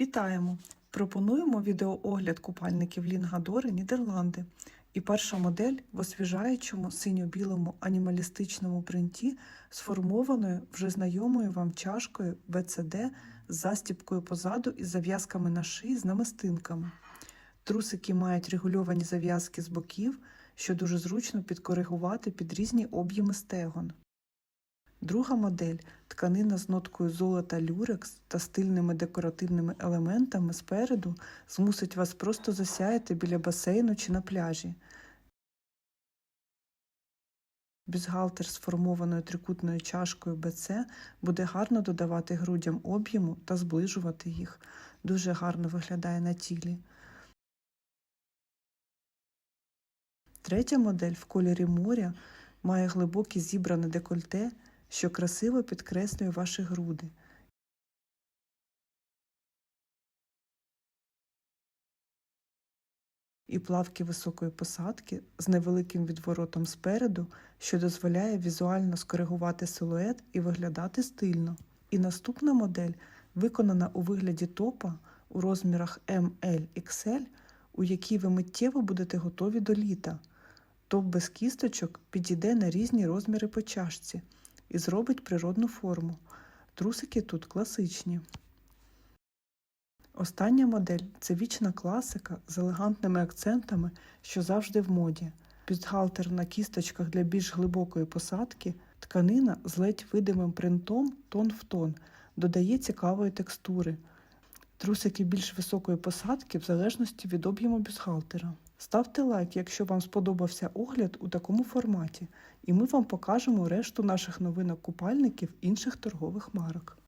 Вітаємо! Пропонуємо відеоогляд купальників Лінгадори Нідерланди. І перша модель в освіжаючому синьо-білому анімалістичному принті, сформованою вже знайомою вам чашкою БЦД з застіпкою позаду і зав'язками на шиї з намистинками. Трусики мають регульовані зав'язки з боків, що дуже зручно підкоригувати під різні об'єми стегон. Друга модель тканина з ноткою золота люрекс та стильними декоративними елементами спереду змусить вас просто засяяти біля басейну чи на пляжі. Бюстгальтер з формованою трикутною чашкою БЦ буде гарно додавати грудям об'єму та зближувати їх. Дуже гарно виглядає на тілі. Третя модель в кольорі моря має глибоке зібране декольте, що красиво підкреслює ваші груди. І плавки високої посадки з невеликим відворотом спереду, що дозволяє візуально скоригувати силует і виглядати стильно. І наступна модель виконана у вигляді топа у розмірах ML XL, у якій ви миттєво будете готові до літа. Топ без кісточок підійде на різні розміри по чашці і зробить природну форму. Трусики тут класичні. Остання модель це вічна класика з елегантними акцентами, що завжди в моді. Бюстгальтер на кісточках для більш глибокої посадки, тканина з ледь видимим принтом тон в тон, додає цікавої текстури. Трусики більш високої посадки в залежності від об'єму бюстгальтера. Ставте лайк, якщо вам сподобався огляд у такому форматі, і ми вам покажемо решту наших новинок купальників інших торгових марок.